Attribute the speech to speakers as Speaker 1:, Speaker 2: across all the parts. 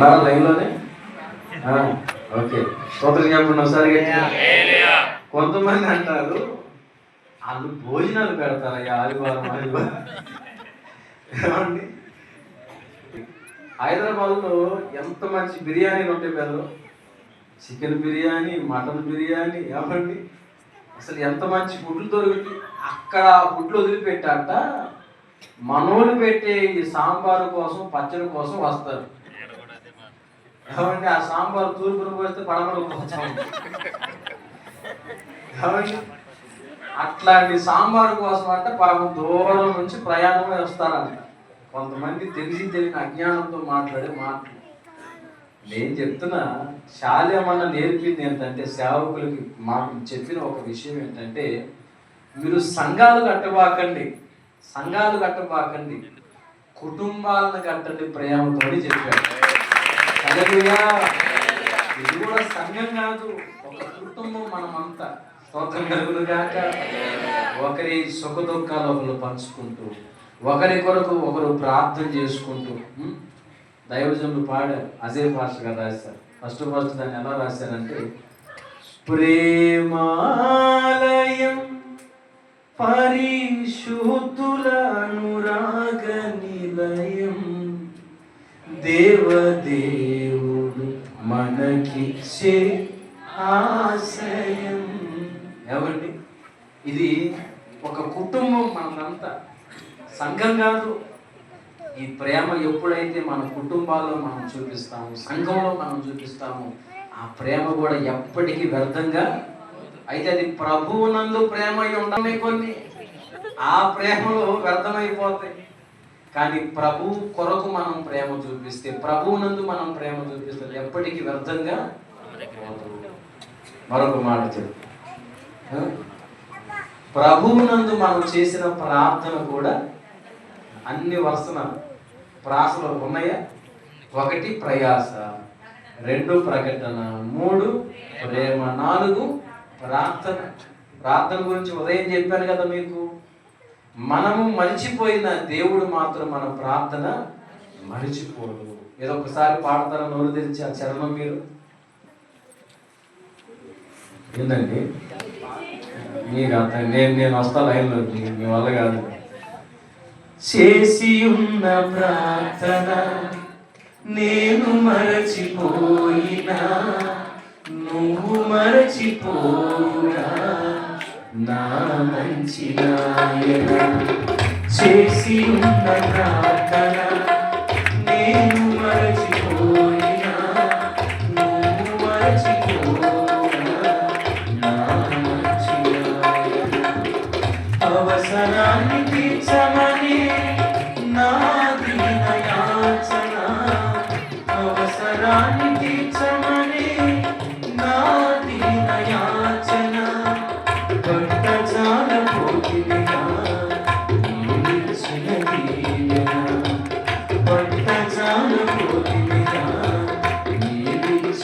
Speaker 1: ఉన్నారా లైన్లోనే ఆ, ఓకే. స్తోత్రం చెప్పండి ఒకసారి. కొంతమంది అంటారు వాళ్ళు భోజనాలు పెడతారయ్యా ఆదివారం ఆదివారం. ఏమండి? హైదరాబాద్లో ఎంత మంచి బిర్యానీలు ఉంటాయి పెద్దలు చికెన్ బిర్యానీ మటన్ బిర్యానీ ఏమండి? అసలు ఎంత మంచి ఫుడ్లు దొరుకుతాయి అక్కడ ఆ ఫుడ్లు వదిలిపెట్టాట మనోళ్ళు పెట్టే ఈ సాంబారు కోసం పచ్చడి కోసం వస్తారు. ఏమండి ఆ సాంబార్ తూర్పును పోస్తే పడమలు పోతాం? అట్లాంటి సాంబార్ కోసం అంటే పరమ దూరం నుంచి ప్రయాణమే వస్తారంట. కొంతమంది తెలిసి తెలియని అజ్ఞానంతో మాట్లాడే మాటలు. నేను చెప్తున్నా శాలేమన్న నేర్పింది ఏంటంటే సేవకులకి మాకు చెప్పిన ఒక విషయం ఏంటంటే మీరు సంఘాలు కట్టబాకండి. సంఘాలు కట్టబాకండి. కుటుంబాలను కట్టండి ప్రేమతో అని చెప్పారు. ఇది కూడా సంఘం కాదు. ఒక కుటుంబం మనమంతా స్తోత్రం కలుగులు కాక ఒకరి సుఖ దుఃఖాలు ఒకరు పంచుకుంటూ ఒకరి కొరకు ఒకరు ప్రార్థన చేసుకుంటూ దైవజనులు పాడారు. అజయ్ భాష గారు రాశారు. ఫస్ట్ ఫస్ట్ దాన్ని ఎలా రాశారంటే ప్రేమాలయం పరిశుద్ధుల అనురాగ నిలయం దేవదే మనకిచ్చే ఆశయం ఏమండి ఇది ఒక కుటుంబం మనదంతా. సంఘం కాదు. ఈ ప్రేమ ఎప్పుడైతే మన కుటుంబాల్లో మనం చూపిస్తాము సంఘంలో మనం చూపిస్తాము ఆ ప్రేమ కూడా ఎప్పటికీ వ్యర్థంగా అయితే అది ప్రభువునందు ప్రేమ అయి ఉండాలి కొన్ని. ఆ ప్రేమలో వ్యర్థమైపోతాయి. కానీ ప్రభు కొరకు మనం ప్రేమ చూపిస్తే ప్రభువునందు మనం ప్రేమ చూపిస్తే ఎప్పటికీ వ్యర్థంగా మరొక మాట చెప్పు. ప్రభువునందు మనం చేసిన ప్రార్థన కూడా అన్ని వరుసన ప్రాసలు ఉన్నాయా? ఒకటి ప్రయాస రెండు ప్రకటన మూడు ప్రేమ నాలుగు ప్రార్థన. ప్రార్థన గురించి ఉదయం చెప్పాను కదా మీకు. మనము మర్చిపోయిన దేవుడు మాత్రం మన ప్రార్థన మరిచిపోడు. ఏదో ఒకసారి పాడతారా నోరు తెరిచి ఆ చరణం మీరు? ఏందండి? మీకు అర్థం నేను నేను వస్తా లైన్లో మీ- మీ వల్ల కాదు. చేసి ఉన్న ప్రార్థన నేను మరచిపోయినా నువ్వు మరచిపోయినా నా మంచి నాయన చేసి ఉన్న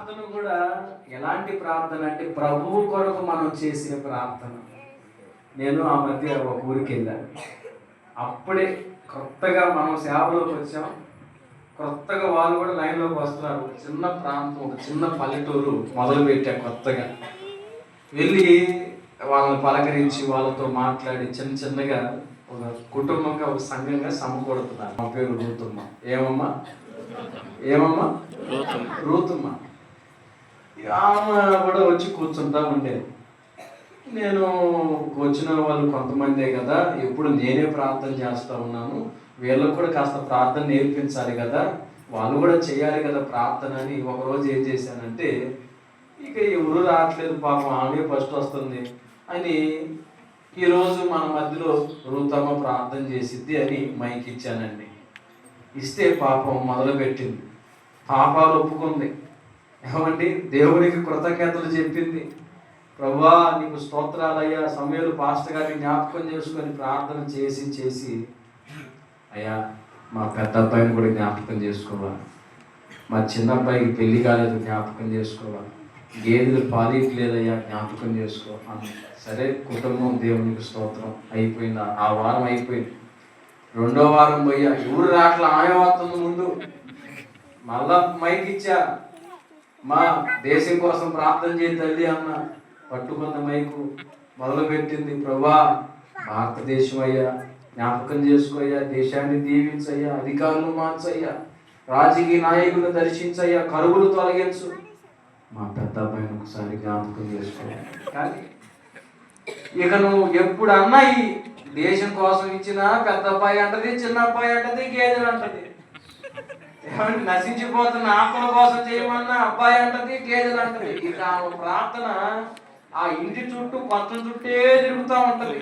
Speaker 1: ప్రార్థన కూడా ఎలాంటి ప్రార్థన అంటే ప్రభువు కొరకు మనం చేసిన ప్రార్థన. నేను ఆ మధ్య ఒక ఊరికి వెళ్ళాను అప్పుడే కొత్తగా మనం సేవలోకి వచ్చాం. కొత్తగా వాళ్ళు కూడా లైన్లోకి వస్తున్నారు. ఒక చిన్న ప్రాంతం ఒక చిన్న పల్లెటూరు మొదలు పెట్టా కొత్తగా. వెళ్ళి వాళ్ళని పలకరించి వాళ్ళతో మాట్లాడి చిన్న చిన్నగా ఒక కుటుంబంగా ఒక సంఘంగా సమకూడుతున్నారు మా పేరు రూతమ్మ. ఏమమ్మా? ఏమమ్మా? రూతమ్మ. ఆమె కూడా వచ్చి కూర్చుంటా ఉండేది. నేను వచ్చిన వాళ్ళు కొంతమందే కదా ఎప్పుడు నేనే ప్రార్థన చేస్తూ ఉన్నాను. వీళ్ళకు కూడా కాస్త ప్రార్థన నేర్పించాలి కదా. వాళ్ళు కూడా చేయాలి కదా ప్రార్థన అని ఒకరోజు ఏం చేశానంటే ఇక ఎవరు రావట్లేదు పాపం ఆమె ఫస్ట్ వస్తుంది అని ఈరోజు మన మధ్యలో రుతమ్మ ప్రార్థన చేసిద్ది అని మైక్ ఇచ్చానండి. ఇస్తే పాపం మొదలుపెట్టింది. పాపాలు ఒప్పుకుంది. ఏమండి? దేవునికి కృతజ్ఞతలు చెప్పింది. ప్రభా నీకు స్తోత్రాలయ్యా. సమయాలు పాస్టర్ గారిని జ్ఞాపకం చేసుకొని ప్రార్థన చేసి చేసి. అయ్యా మా పెద్ద అబ్బాయిని కూడా జ్ఞాపకం చేసుకోవాలి. మా చిన్న అబ్బాయికి పెళ్ళి కాలేదు జ్ఞాపకం చేసుకోవాలి. గేదెలు పాలియట్లేదయ్యా జ్ఞాపకం చేసుకో. సరే కుటుంబం దేవునికి స్తోత్రం. అయిపోయింది? ఆ వారం అయిపోయింది. రెండో వారం పోయా ఎవరు రాట్ల ఆమె ముందు మళ్ళా మైక్ ఇచ్చా. మా దేశం కోసం ప్రార్థన చేయ తల్లి అన్న పట్టుకున్న మైకు మొదలుపెట్టింది. ప్రభా భారతదేశం అయ్యా జ్ఞాపకం చేసుకోయ్యా దేశాన్ని దీవించయ్యా అధికారులు మార్చయ్యా రాజకీయ నాయకులు దర్శించయ్యా కరువులు తొలగించు. మా పెద్ద అబ్బాయిని ఒకసారి జ్ఞాపకం చేసుకోవాలి కానీ ఇక నువ్వు ఎప్పుడు అన్నా ఈ దేశం కోసం ఇచ్చిన పెద్ద అబ్బాయి అంటది చిన్న అబ్బాయి అంటది గేదెలు అంటది. ఏమంటే నశించిపోతున్న ఆత్మల కోసం చేయమన్నా అబ్బాయి అంటది గేదెలు అంటది. ఇక ఆమె ప్రార్థన ఆ ఇంటి చుట్టూ పచ్చం చుట్టే తిరుగుతూ ఉంటది.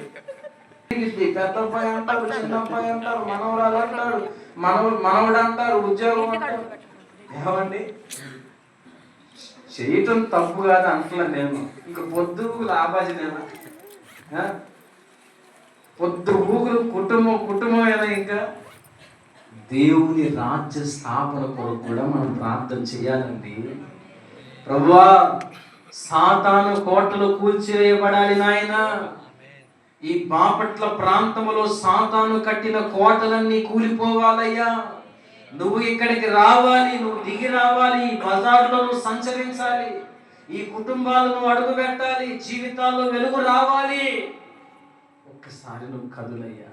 Speaker 1: పెద్ద అబ్బాయి అంటారు చిన్న అబ్బాయి అంటారు మనవరాలు అంటారు మనవడు మనవడు అంటారు ఉద్యోగం అంటారు. ఏమండి? చేయటం తప్పు కాదు అంటలే నేను. ఇంక పొద్దు లాభాజీ నేను. ఆ? పొద్దు ఊగులు దేవుని రాజ్య స్థాపన కొరకు కూడా మనం ప్రార్థన చేయాలండి. ప్రభువా సాతాను కోటలు కూల్చివేయబడాలి నాయన. ఈ బాపట్ల ప్రాంతంలో సాతాను కట్టిన కోటలన్నీ కూలిపోవాలయ్యా. నువ్వు ఇక్కడికి రావాలి నువ్వు దిగి రావాలి ఈ బజార్లో నువ్వు సంచరించాలి ఈ కుటుంబాలను అడుగు పెట్టాలి జీవితాల్లో వెలుగు రావాలి. ఒక్కసారి నువ్వు కదులయ్యా.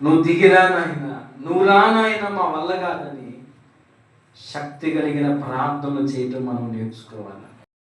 Speaker 1: నువ్వు దిగిరా నాయన నువ్వు రా నాయన మా వల్ల కాదని శక్తి కలిగిన ప్రార్థనలు చేయటం మనం నేర్చుకోవాలి.